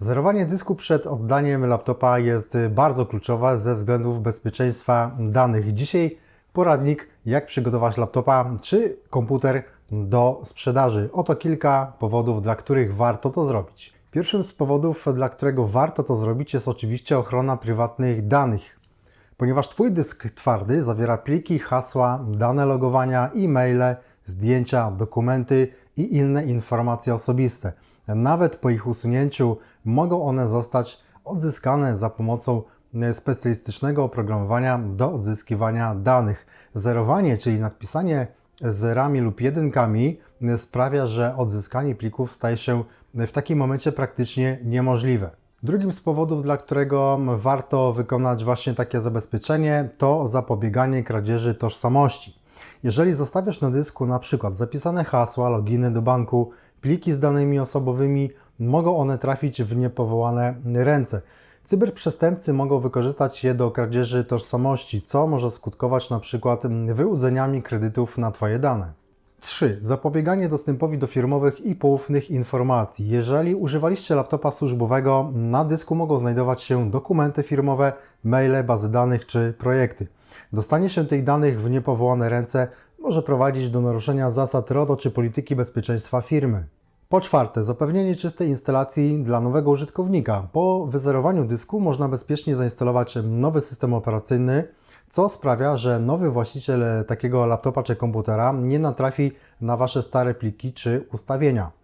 Zerowanie dysku przed oddaniem laptopa jest bardzo kluczowe ze względów bezpieczeństwa danych. Dzisiaj poradnik, jak przygotować laptopa czy komputer do sprzedaży. Oto kilka powodów, dla których warto to zrobić. Pierwszym z powodów, dla którego warto to zrobić, jest oczywiście ochrona prywatnych danych. Ponieważ Twój dysk twardy zawiera pliki, hasła, dane logowania, e-maile, zdjęcia, dokumenty i inne informacje osobiste. Nawet po ich usunięciu mogą one zostać odzyskane za pomocą specjalistycznego oprogramowania do odzyskiwania danych. Zerowanie, czyli nadpisanie zerami lub jedynkami, sprawia, że odzyskanie plików staje się w takim momencie praktycznie niemożliwe. Drugim z powodów, dla którego warto wykonać właśnie takie zabezpieczenie, to zapobieganie kradzieży tożsamości. Jeżeli zostawiasz na dysku na przykład zapisane hasła, loginy do banku, pliki z danymi osobowymi, mogą one trafić w niepowołane ręce. Cyberprzestępcy mogą wykorzystać je do kradzieży tożsamości, co może skutkować na przykład wyłudzeniami kredytów na Twoje dane. 3. Zapobieganie dostępowi do firmowych i poufnych informacji. Jeżeli używaliście laptopa służbowego, na dysku mogą znajdować się dokumenty firmowe, maile, bazy danych czy projekty. Dostanie się tych danych w niepowołane ręce może prowadzić do naruszenia zasad RODO czy polityki bezpieczeństwa firmy. Po czwarte, zapewnienie czystej instalacji dla nowego użytkownika. Po wyzerowaniu dysku można bezpiecznie zainstalować nowy system operacyjny, co sprawia, że nowy właściciel takiego laptopa czy komputera nie natrafi na Wasze stare pliki czy ustawienia.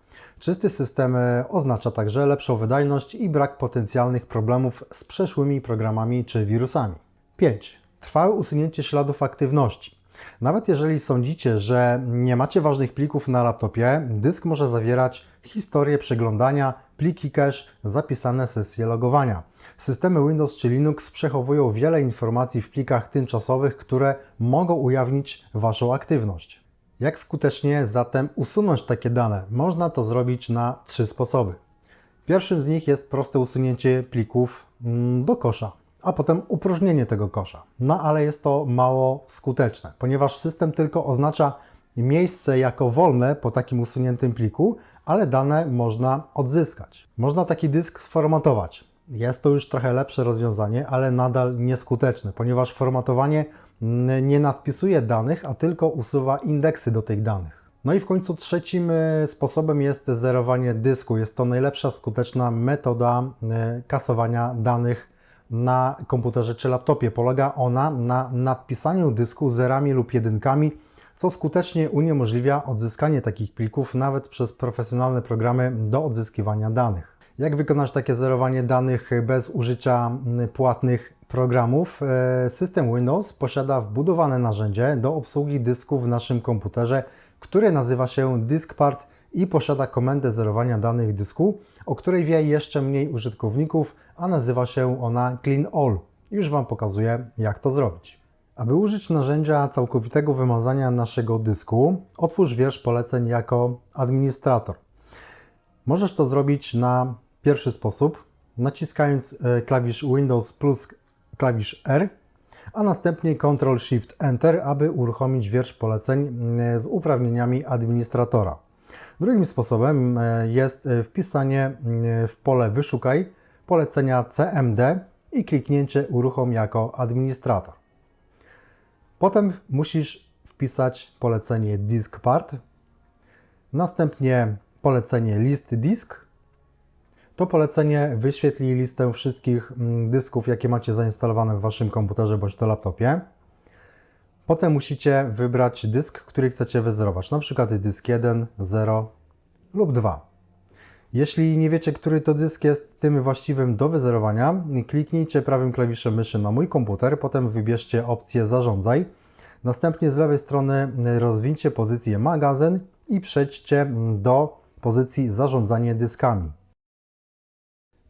Czysty system oznacza także lepszą wydajność i brak potencjalnych problemów z przeszłymi programami czy wirusami. 5. Trwałe usunięcie śladów aktywności. Nawet jeżeli sądzicie, że nie macie ważnych plików na laptopie, dysk może zawierać historię przeglądania, pliki cache, zapisane sesje logowania. Systemy Windows czy Linux przechowują wiele informacji w plikach tymczasowych, które mogą ujawnić Waszą aktywność. Jak skutecznie zatem usunąć takie dane? Można to zrobić na trzy sposoby. Pierwszym z nich jest proste usunięcie plików mm, do kosza a potem upróżnienie tego kosza. No ale jest to mało skuteczne, ponieważ system tylko oznacza miejsce jako wolne po takim usuniętym pliku, ale dane można odzyskać. Można taki dysk sformatować. Jest to już trochę lepsze rozwiązanie, ale nadal nieskuteczne, ponieważ formatowanie nie nadpisuje danych, a tylko usuwa indeksy do tych danych. No i w końcu trzecim e, sposobem jest zerowanie dysku. Jest to najlepsza skuteczna metoda e, kasowania danych na komputerze czy laptopie. Polega ona na nadpisaniu dysku zerami lub jedynkami, co skutecznie uniemożliwia odzyskanie takich plików nawet przez profesjonalne programy do odzyskiwania danych. Jak wykonać takie zerowanie danych bez użycia płatnych programów? E, system Windows posiada wbudowane narzędzie do obsługi dysku w naszym komputerze, które nazywa się DiskPart i posiada komendę zerowania danych dysku, o której wie jeszcze mniej użytkowników, a nazywa się ona Clean All. Już Wam pokazuję, jak to zrobić. Aby użyć narzędzia całkowitego wymazania naszego dysku, otwórz wiersz poleceń jako administrator. Możesz to zrobić na pierwszy sposób, naciskając e, klawisz Windows plus klawisz R, a następnie Ctrl Shift Enter, aby uruchomić wiersz poleceń e, z uprawnieniami administratora. Drugim sposobem e, jest e, wpisanie e, w pole Wyszukaj polecenia CMD i kliknięcie Uruchom jako administrator. Potem musisz wpisać polecenie DiskPart, następnie polecenie List Disk. To polecenie wyświetli listę wszystkich mm, dysków, jakie macie zainstalowane w Waszym komputerze bądź to laptopie. Potem musicie wybrać dysk, który chcecie wyzerować, na przykład dysk 1, 0 lub 2. Jeśli nie wiecie, który to dysk jest tym właściwym do wyzerowania, kliknijcie prawym klawiszem myszy na mój komputer, potem wybierzcie opcję Zarządzaj. Następnie z lewej strony rozwincie pozycję Magazyn i przejdźcie do pozycji Zarządzanie dyskami.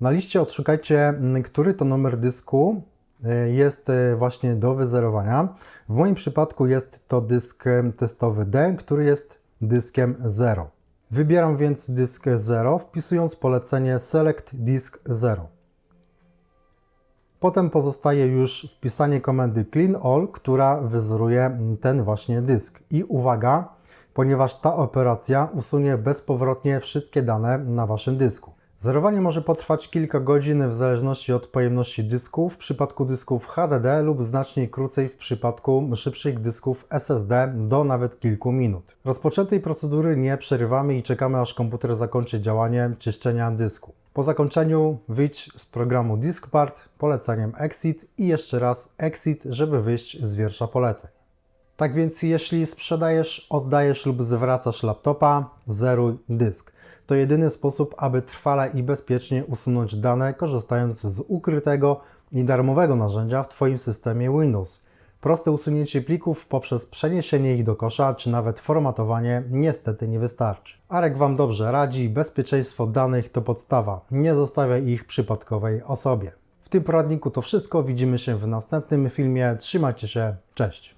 Na liście odszukajcie, który to numer dysku E, jest e, właśnie do wyzerowania. W moim przypadku jest to dysk e, testowy D, który jest dyskiem 0. Wybieram więc dysk 0, wpisując polecenie Select Disk 0. Potem pozostaje już wpisanie komendy Clean All, która wyzeruje ten właśnie dysk. I uwaga, ponieważ ta operacja usunie bezpowrotnie wszystkie dane na Waszym dysku. Zerowanie może potrwać kilka godzin w zależności od pojemności dysku w przypadku dysków HDD lub znacznie krócej w przypadku szybszych dysków SSD do nawet kilku minut. Rozpoczętej procedury nie przerywamy i czekamy aż komputer zakończy działanie czyszczenia dysku. Po zakończeniu wyjdź z programu Diskpart poleceniem Exit i jeszcze raz Exit, żeby wyjść z wiersza poleceń. Tak więc jeśli sprzedajesz, oddajesz lub zwracasz laptopa, zeruj dysk. To jedyny sposób, aby trwale i bezpiecznie usunąć dane, korzystając z ukrytego i darmowego narzędzia w Twoim systemie Windows. Proste usunięcie plików poprzez przeniesienie ich do kosza, czy nawet formatowanie niestety nie wystarczy. Arek Wam dobrze radzi, bezpieczeństwo danych to podstawa. Nie zostawiaj ich przypadkowej osobie. W tym poradniku to wszystko. Widzimy się w następnym filmie. Trzymajcie się. Cześć.